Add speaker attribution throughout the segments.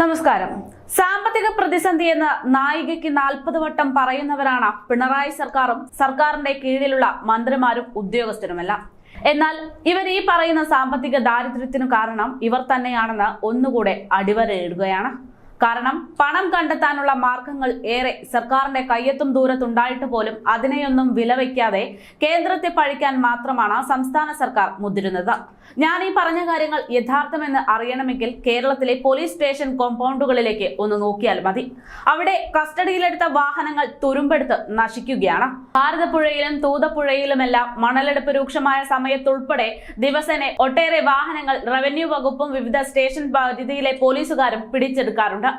Speaker 1: നമസ്കാരം. സാമ്പത്തിക പ്രതിസന്ധി എന്ന് നായികയ്ക്ക് നാൽപ്പത് വട്ടം പറയുന്നവരാണ് പിണറായി സർക്കാരും സർക്കാരിന്റെ കീഴിലുള്ള മന്ത്രിമാരും ഉദ്യോഗസ്ഥരുമെല്ലാം. എന്നാൽ ഇവർ ഈ പറയുന്ന സാമ്പത്തിക ദാരിദ്ര്യത്തിനു കാരണം ഇവർ തന്നെയാണെന്ന് ഒന്നുകൂടെ അടിവരയിടുകയാണ്. കാരണം പണം കണ്ടെത്താനുള്ള മാർഗങ്ങൾ ഏറെ സർക്കാരിന്റെ കയ്യെത്തും ദൂരത്തുണ്ടായിട്ട് പോലും അതിനെയൊന്നും വിലവയ്ക്കാതെ കേന്ദ്രത്തെ പഴിക്കാൻ മാത്രമാണ് സംസ്ഥാന സർക്കാർ മുതിരുന്നത്. ഞാൻ ഈ പറഞ്ഞ കാര്യങ്ങൾ യഥാർത്ഥമെന്ന് അറിയണമെങ്കിൽ കേരളത്തിലെ പോലീസ് സ്റ്റേഷൻ കോമ്പൗണ്ടുകളിലേക്ക് ഒന്ന് നോക്കിയാൽ മതി. അവിടെ കസ്റ്റഡിയിലെടുത്ത വാഹനങ്ങൾ തുരുമ്പെടുത്ത് നശിക്കുകയാണ്. ഭാരതപ്പുഴയിലും തൂതപ്പുഴയിലുമെല്ലാം മണലെടുപ്പ് രൂക്ഷമായ സമയത്തുൾപ്പെടെ ദിവസേന ഒട്ടേറെ വാഹനങ്ങൾ റവന്യൂ വകുപ്പും വിവിധ സ്റ്റേഷൻ പരിധിയിലെ പോലീസുകാരും പിടിച്ചെടുക്കാറുണ്ട്.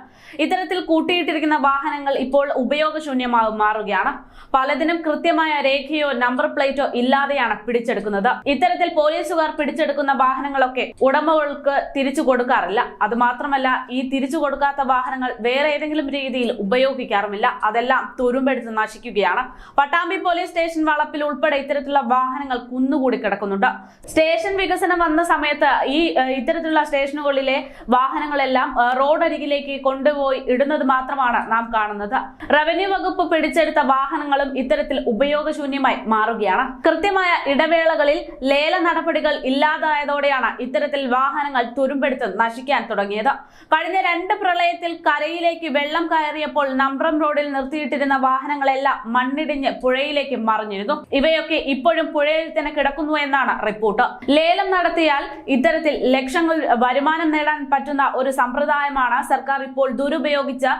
Speaker 1: ഇത്തരത്തിൽ കൂട്ടിയിട്ടിരിക്കുന്ന വാഹനങ്ങൾ ഇപ്പോൾ ഉപയോഗശൂന്യമായി മാറുകയാണ്. പലതിനും കൃത്യമായ രേഖയോ നമ്പർ പ്ലേറ്റോ ഇല്ലാതെയാണ് പിടിച്ചെടുക്കുന്നത്. ഇത്തരത്തിൽ പോലീസുകാർ പിടിച്ചെടുക്കുന്ന വാഹനങ്ങളൊക്കെ ഉടമകൾക്ക് തിരിച്ചു കൊടുക്കാറില്ല. അത് മാത്രമല്ല ഈ തിരിച്ചു കൊടുക്കാത്ത വാഹനങ്ങൾ വേറെ ഏതെങ്കിലും രീതിയിൽ ഉപയോഗിക്കാറുമില്ല. അതെല്ലാം തുരുമ്പെടുത്ത് നശിക്കുകയാണ്. പട്ടാമ്പി പോലീസ് സ്റ്റേഷൻ വളപ്പിൽ ഉൾപ്പെടെ ഇത്തരത്തിലുള്ള വാഹനങ്ങൾ കുന്നുകൂടി കിടക്കുന്നുണ്ട്. സ്റ്റേഷൻ വികസനം വന്ന സമയത്ത് ഈ ഇത്തരത്തിലുള്ള സ്റ്റേഷനുകളിലെ വാഹനങ്ങളെല്ലാം റോഡരികിലേക്ക് കൊണ്ടുപോയി ഇടുന്നത് മാത്രമാണ് നാം കാണുന്നത്. റവന്യൂ വകുപ്പ് പിടിച്ചെടുത്ത വാഹനങ്ങളും ഇത്തരത്തിൽ ഉപയോഗശൂന്യമായി മാറുകയാണ്. കൃത്യമായ ഇടവേളകളിൽ ലേല നടപടികൾ ഇല്ലാതായതോടെയാണ് ഇത്തരത്തിൽ വാഹനങ്ങൾ തുരുമ്പെടുത്ത് നശിക്കാൻ തുടങ്ങിയത്. കഴിഞ്ഞ രണ്ട് പ്രളയത്തിൽ കരയിലേക്ക് വെള്ളം കയറിയപ്പോൾ നമ്പ്രം റോഡിൽ നിർത്തിയിട്ടിരുന്ന വാഹനങ്ങളെല്ലാം മണ്ണിടിഞ്ഞ് പുഴയിലേക്ക് മറിഞ്ഞിരുന്നു. ഇവയൊക്കെ ഇപ്പോഴും പുഴയിൽ തന്നെ കിടക്കുന്നു എന്നാണ് റിപ്പോർട്ട്. ലേലം നടത്തിയാൽ ഇത്തരത്തിൽ ലക്ഷങ്ങൾ വരുമാനം നേടാൻ പറ്റുന്ന ഒരു സമ്പ്രദായമാണ് സർക്കാർ ഇപ്പോൾ ദുരുപയോഗിച്ച്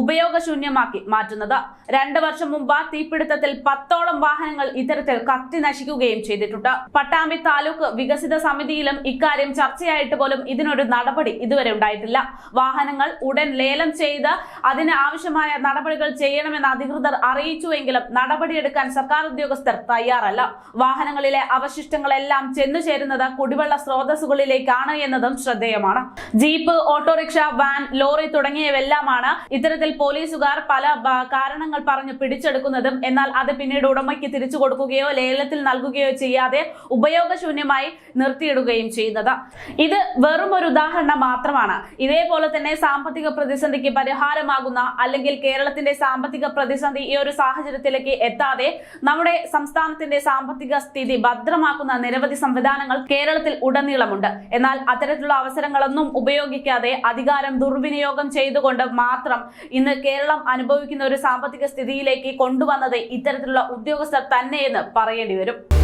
Speaker 1: ഉപയോഗശൂന്യമാക്കി മാറ്റുന്നത്. രണ്ട് വർഷം മുമ്പ് തീപിടുത്തത്തിൽ പത്തോളം വാഹനങ്ങൾ ഇത്തരത്തിൽ കത്തി നശിക്കുകയും ചെയ്തിട്ടുണ്ട്. പട്ടാമ്പി താലൂക്ക് വികസിത സമിതിയിലും ഇക്കാര്യം ചർച്ചയായിട്ട് പോലും ഇതിനൊരു നടപടി ഇതുവരെ ഉണ്ടായിട്ടില്ല. വാഹനങ്ങൾ ഉടൻ ലേലം ചെയ്ത് അതിന് ആവശ്യമായ നടപടികൾ ചെയ്യണമെന്ന് അധികൃതർ അറിയിച്ചുവെങ്കിലും നടപടിയെടുക്കാൻ സർക്കാർ ഉദ്യോഗസ്ഥർ തയ്യാറല്ല. വാഹനങ്ങളിലെ അവശിഷ്ടങ്ങളെല്ലാം ചെന്നു ചേരുന്നത് കുടിവെള്ള സ്രോതസ്സുകളിലേക്കാണ് എന്നതും ശ്രദ്ധേയമാണ്. ജീപ്പ് ഓട്ടോറിക്ഷ വാൻ ലോറി തുടങ്ങിയവെല്ലാമാണ് ഇത്തരത്തിൽ പോലീസുകാർ പല കാരണങ്ങൾ പറഞ്ഞു പിടിച്ചെടുക്കുന്നതും. എന്നാൽ അത് പിന്നീട് ഉടമയ്ക്ക് തിരിച്ചു കൊടുക്കുകയോ ലേലത്തിൽ നൽകുകയോ ചെയ്യാതെ ഉപയോഗശൂന്യമായി നിർത്തിയിടുകയും ചെയ്യുന്നത് ഇത് വെറും ഒരു ഉദാഹരണം മാത്രമാണ്. ഇതേപോലെ തന്നെ സാമ്പത്തിക പ്രതിസന്ധിക്ക് പരിഹാരമാകുന്ന അല്ലെങ്കിൽ കേരളത്തിന്റെ സാമ്പത്തിക പ്രതിസന്ധി ഈ ഒരു സാഹചര്യത്തിലേക്ക് എത്താതെ നമ്മുടെ സംസ്ഥാനത്തിന്റെ സാമ്പത്തിക സ്ഥിതി ഭദ്രമാക്കുന്ന നിരവധി സംവിധാനങ്ങൾ കേരളത്തിൽ ഉടനീളമുണ്ട്. എന്നാൽ അത്തരത്തിലുള്ള അവസരങ്ങളൊന്നും ഉപയോഗിക്കാതെ അധികാരം ദുർവിനിയോഗം ചെയ്തുകൊണ്ട് മാത്രം ഇന്ന് കേരളം അനുഭവിക്കുന്ന ഒരു സാമ്പത്തിക സ്ഥിതിയിലേക്ക് കൊണ്ടുവന്നത് ഇത്തരത്തിലുള്ള ഉദ്യോഗസ്ഥർ തന്നെയെന്ന് പറയേണ്ടി വരും.